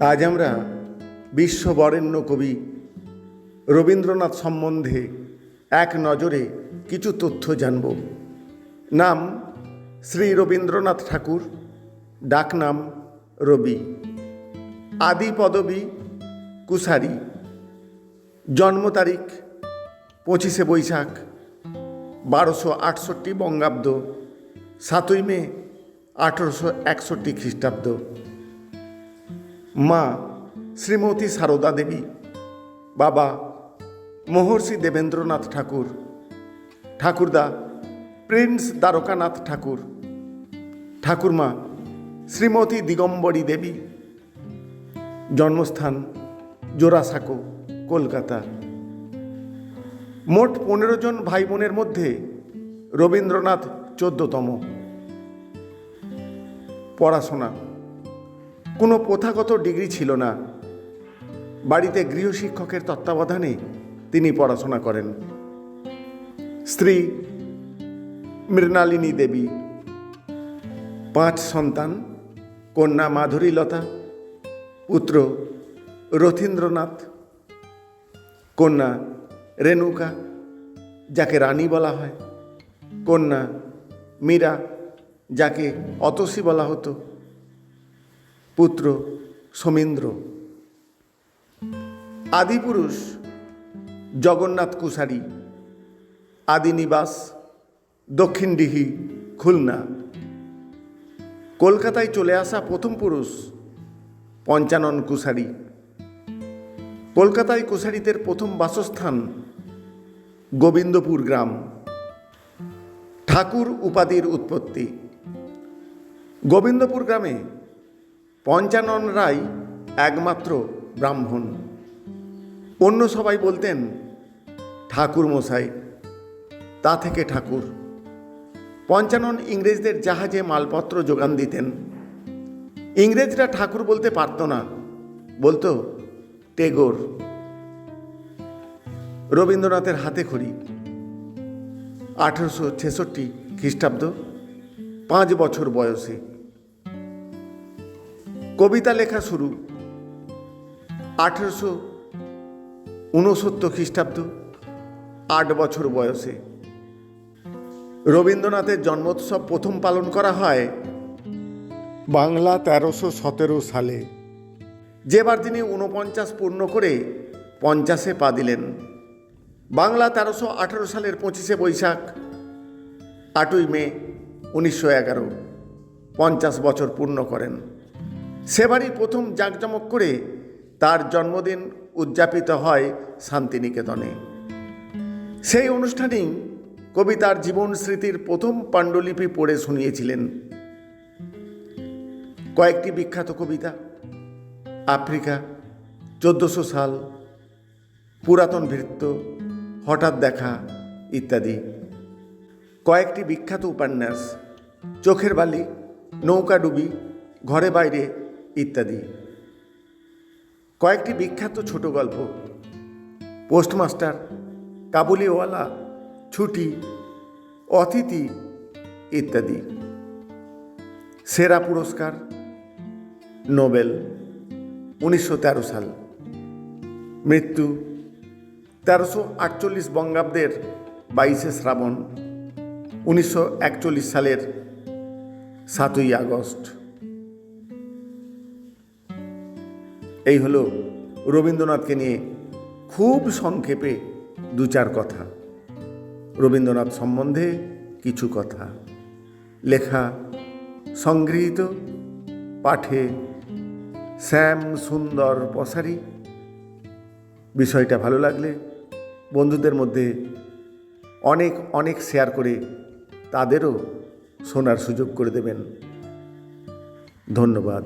আজ আমরা বিশ্ববরেণ্য কবি রবীন্দ্রনাথ সম্বন্ধে এক নজরে কিছু তথ্য জানব। নাম শ্রী রবীন্দ্রনাথ ঠাকুর, ডাকনাম রবি। আদি পদবী কুসারি। জন্ম তারিখ পঁচিশে বৈশাখ বারোশো আটষট্টি বঙ্গাব্দ, সাতই মে আঠেরোশো একষট্টি খ্রিস্টাব্দ। মা, শ্রীমতী সারদা দেবী, বাবা, মহর্ষি দেবেন্দ্রনাথ ঠাকুর, ঠাকুরদা, প্রিন্স দ্বারকানাথ ঠাকুর, ঠাকুরমা, শ্রীমতী দিগম্বরী দেবী, জন্মস্থান জোড়াসাঁকো, কলকাতা। মোট পনেরো জন ভাই বোনের মধ্যে রবীন্দ্রনাথ চোদ্দতম। পড়াশোনা কোনো প্রথাগত ডিগ্রি ছিল না। বাড়িতে গৃহশিক্ষকের তত্ত্বাবধানে তিনি পড়াশোনা করেন। স্ত্রী মৃণালিনী দেবী, পাঁচ সন্তান, কন্যা মাধুরীলতা, পুত্র রথীন্দ্রনাথ, কন্যা রেণুকা, যাকে রানী বলা হয়, কন্যা মীরা, যাকে অতসী বলা হতো। পুত্র সমীন্দ্র। আদিপুরুষ জগন্নাথ কুসারি আদি নিবাস দক্ষিণডিহি খুলনা। কলকাতায় চলে আসা প্রথম পুরুষ পঞ্চানন কুসারি কলকাতায় কুসারিদের প্রথম বাসস্থান গোবিন্দপুর গ্রাম। ঠাকুর উপাধির উৎপত্তি। গোবিন্দপুর গ্রামে পঞ্চানন রায় একমাত্র ব্রাহ্মণ। অন্য সবাই বলতেন, ঠাকুর মশাই, তা থেকে ঠাকুর। পঞ্চানন ইংরেজদের জাহাজে মালপত্র যোগান দিতেন। ইংরেজরা ঠাকুর বলতে পারত না। বলতো, টেগোর, রবীন্দ্রনাথের হাতে খড়ি, আঠেরোশো ছেষট্টি খ্রিস্টাব্দ, পাঁচ বছর বয়সে। কবিতা লেখা শুরু। আঠেরোশো ঊনসত্তর খ্রিস্টাব্দ, আট বছর বয়সে। রবীন্দ্রনাথের জন্মোৎসব প্রথম পালন করা হয় বাংলা তেরোশো সতেরো সালে। যেবার তিনি ঊনপঞ্চাশ পূর্ণ করে পঞ্চাশে পা দিলেন। বাংলা তেরোশো আঠেরো সালের পঁচিশে বৈশাখ, আটই মে, উনিশশো এগারো, পঞ্চাশ বছর পূর্ণ করেন। সেবারই প্রথম জাঁকজমক করে তার জন্মদিন উদযাপিত হয় শান্তিনিকেতনে। সেই অনুষ্ঠানেই কবি তার জীবন স্মৃতির প্রথম পাণ্ডুলিপি পড়ে শুনিয়েছিলেন। কয়েকটি বিখ্যাত কবিতা, আফ্রিকা, চোদ্দোশো সাল, পুরাতন ভৃত্য, হঠাৎ দেখা ইত্যাদি। কয়েকটি বিখ্যাত উপন্যাস, চোখের বালি নৌকাডুবি ঘরে বাইরে কয়েকটি বিখ্যাত ছোট গল্প। পোস্টমাস্টার, কাবুলিওয়ালা, ছুটি, অতিথি ইত্যাদি। সেরা পুরস্কার, নোবেল, উনিশশো তেরো সাল। মৃত্যু, তেরোশো আটচল্লিশ বঙ্গাব্দের বাইশে শ্রাবণ, উনিশশো একচল্লিশ সালের সাতই আগস্ট। এই হলো রবীন্দ্রনাথকে নিয়ে খুব সংক্ষেপে দু চার কথা। রবীন্দ্রনাথ সম্বন্ধে কিছু কথা। লেখা সংগৃহীত পাঠে শ্যাম সুন্দর পসারি। বিষয়টা ভালো লাগলে বন্ধুদের মধ্যে অনেক অনেক শেয়ার করে তাদেরও শোনার সুযোগ করে দেবেন। ধন্যবাদ।